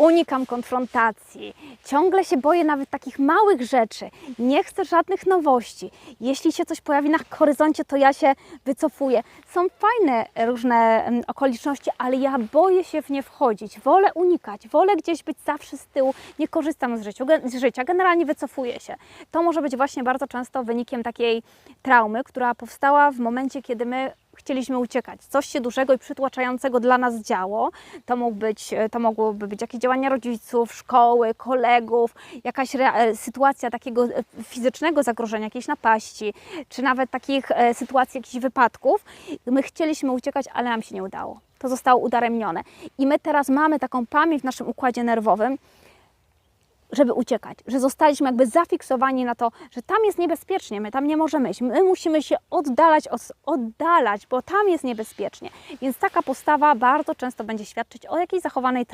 Unikam konfrontacji, ciągle się boję nawet takich małych rzeczy, nie chcę żadnych nowości. Jeśli się coś pojawi na horyzoncie, to ja się wycofuję. Są fajne różne em, okoliczności, ale ja boję się w nie wchodzić, wolę unikać, wolę gdzieś być zawsze z tyłu, nie korzystam z, z życia, generalnie wycofuję się. To może być właśnie bardzo często wynikiem takiej traumy, która powstała w momencie, kiedy my chcieliśmy uciekać. Coś się dużego i przytłaczającego dla nas działo. To, mógł być, to mogłoby być jakieś działania rodziców, szkoły, kolegów, jakaś e, sytuacja takiego e, fizycznego zagrożenia, jakiejś napaści, czy nawet takich e, sytuacji, jakichś wypadków. My chcieliśmy uciekać, ale nam się nie udało. To zostało udaremnione. I my teraz mamy taką pamięć w naszym układzie nerwowym, żeby uciekać, że zostaliśmy jakby zafiksowani na to, że tam jest niebezpiecznie, my tam nie możemy iść, my musimy się oddalać, oddalać, bo tam jest niebezpiecznie. Więc taka postawa bardzo często będzie świadczyć o jakiejś zachowanej traumie.